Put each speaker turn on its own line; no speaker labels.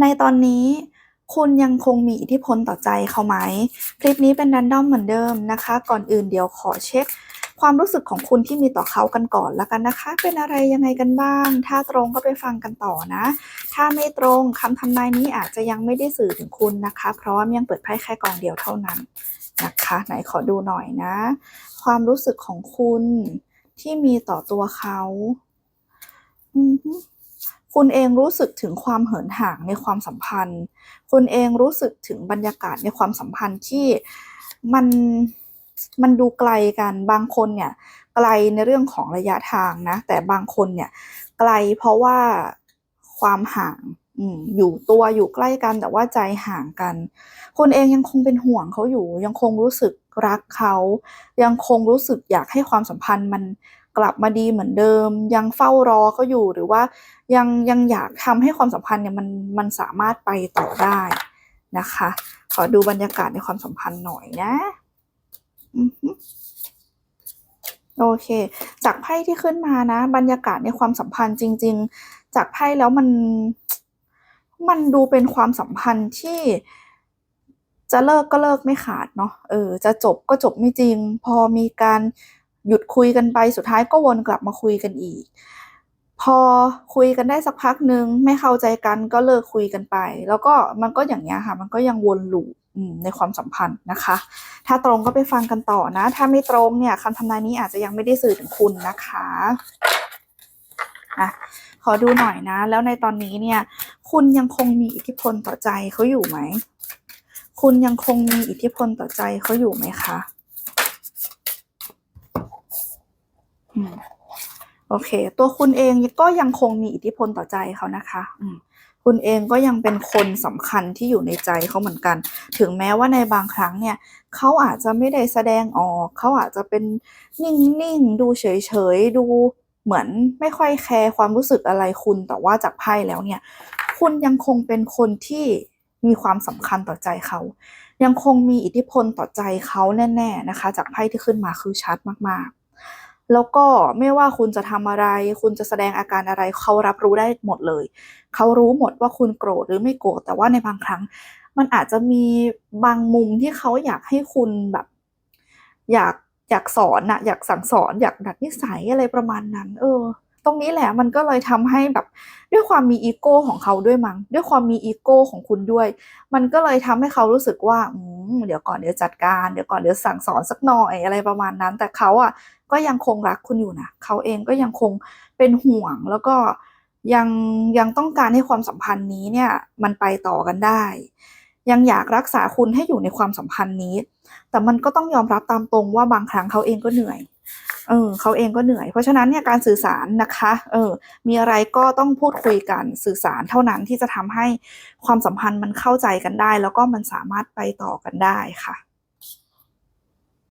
ในตอนนี้คุณยังคงมีอิทธิพลต่อใจเขาไหม คลิปนี้เป็นดันดอมเหมือนเดิมนะคะ ก่อนอื่นเดี๋ยวขอเช็ค ความรู้สึกของคุณที่มีต่อเขากันก่อนแล้วกันนะคะ เป็นอะไรยังไงกันบ้าง ถ้าตรงก็ไปฟังกันต่อนะ ถ้าไม่ตรงคำทำนายนี้อาจจะยังไม่ได้สื่อถึงคุณนะคะ เพราะว่ายังเปิดไพ่แค่กองเดียวเท่านั้นนะคะ ไหนขอดูหน่อยนะ ความรู้สึกของคุณที่มีต่อตัวเขา อือ คุณเองรู้สึกถึงความเหินห่างในความสัมพันธ์ คุณเองรู้สึกถึงบรรยากาศในความสัมพันธ์ที่มันมันดูไกลกันบางคนเนี่ยไกลในเรื่องของระยะทางนะ แต่บางคนเนี่ยไกลเพราะว่าความห่างอยู่ตัวอยู่ใกล้กันแต่ว่าใจห่างกันคุณเองยังคงเป็นห่วงเขาอยู่ ยังคงรู้สึกรักเขา ยังคงรู้สึกอยากให้ความสัมพันธ์มัน กลับมาดีเหมือนเดิม ยังเฝ้ารอเขาอยู่หรือว่ายังยังอยากทำให้ความสัมพันธ์เนี่ยมันมันสามารถไปต่อได้นะคะ ขอดูบรรยากาศในความสัมพันธ์หน่อยนะโอเค จากไพ่ที่ขึ้นมานะ บรรยากาศในความสัมพันธ์จริง ๆ จากไพ่แล้วมันมันดูเป็นความสัมพันธ์ที่จะเลิกก็เลิกไม่ขาดเนาะ เออ จะจบก็จบไม่จริง พอมีการ หยุดคุยกันไปสุดท้ายก็วนกลับมาคุยกันอีก พอคุยกันได้สักพักหนึ่งไม่เข้าใจกันก็เลิกคุยกันไป แล้วก็มันก็อย่างเงี้ยค่ะ มันก็ยังวนลูปอืมในความสัมพันธ์นะคะ ถ้าตรงก็ไปฟังกันต่อนะ ถ้าไม่ตรงเนี่ยคำทำนายนี้อาจจะยังไม่ได้สื่อถึงคุณนะคะอะขอดูหน่อยนะ แล้วในตอนนี้เนี่ย คุณยังคงมีอิทธิพลต่อใจเขาอยู่ไหม คุณยังคงมีอิทธิพลต่อใจเขาอยู่ไหมคะอืม โอเค ตัวคุณเองก็ยังคงมีอิทธิพลต่อใจเขานะคะคุณเองก็ยังเป็นคนสำคัญที่อยู่ในใจเขาเหมือนกัน ถึงแม้ว่าในบางครั้งเนี่ยเขาอาจจะไม่ได้แสดงออกเขาอาจจะเป็นนิ่งๆดูเฉยๆดูเหมือนไม่ค่อยแคร์ความรู้สึกอะไรคุณ แต่ว่าจากไพ่แล้วเนี่ย คุณยังคงเป็นคนที่มีความสำคัญต่อใจเขา ยังคงมีอิทธิพลต่อใจเขาแน่ ๆนะคะ จากไพ่ที่ขึ้นมาคือชัดมากๆ แล้วก็ไม่ว่าคุณจะทำอะไร คุณจะแสดงอาการอะไร เขารับรู้ได้หมดเลย เขารู้หมดว่าคุณโกรธหรือไม่โกรธแต่ว่าในบางครั้ง มันอาจจะมีบางมุมที่เขาอยากให้คุณแบบ อยากอยากสอนนะอยากสั่งสอน อยากดัดนิสัยอะไรประมาณนั้น เออ ตรงนี้แหละมันก็เลยทำให้แบบด้วยความมีอีโก้ของเขาด้วยมั้งด้วยความมีอีโก้ของคุณด้วย มันก็เลยทำให้เขารู้สึกว่าอืมเดี๋ยวก่อนเดี๋ยวจัดการเดี๋ยวก่อนเดี๋ยวสั่งสอนสักหน่อยอะไรประมาณนั้น แต่เขาอะก็ยังคงรักคุณอยู่นะเขาเองก็ยังคงเป็นห่วงแล้วก็ยังยังต้องการให้ความสัมพันธ์นี้เนี่ยมันไปต่อกันได้ ยังอยากรักษาคุณให้อยู่ในความสัมพันธ์นี้ แต่มันก็ต้องยอมรับตามตรงว่าบางครั้งเขาเองก็เหนื่อย เออเขาเองก็เหนื่อย เพราะฉะนั้นเนี่ยการสื่อสารนะคะเออมีอะไรก็ต้องพูดคุยกันสื่อสารเท่านั้นที่จะทำให้ความสัมพันธ์มันเข้าใจกันได้ แล้วก็มันสามารถไปต่อกันได้ค่ะ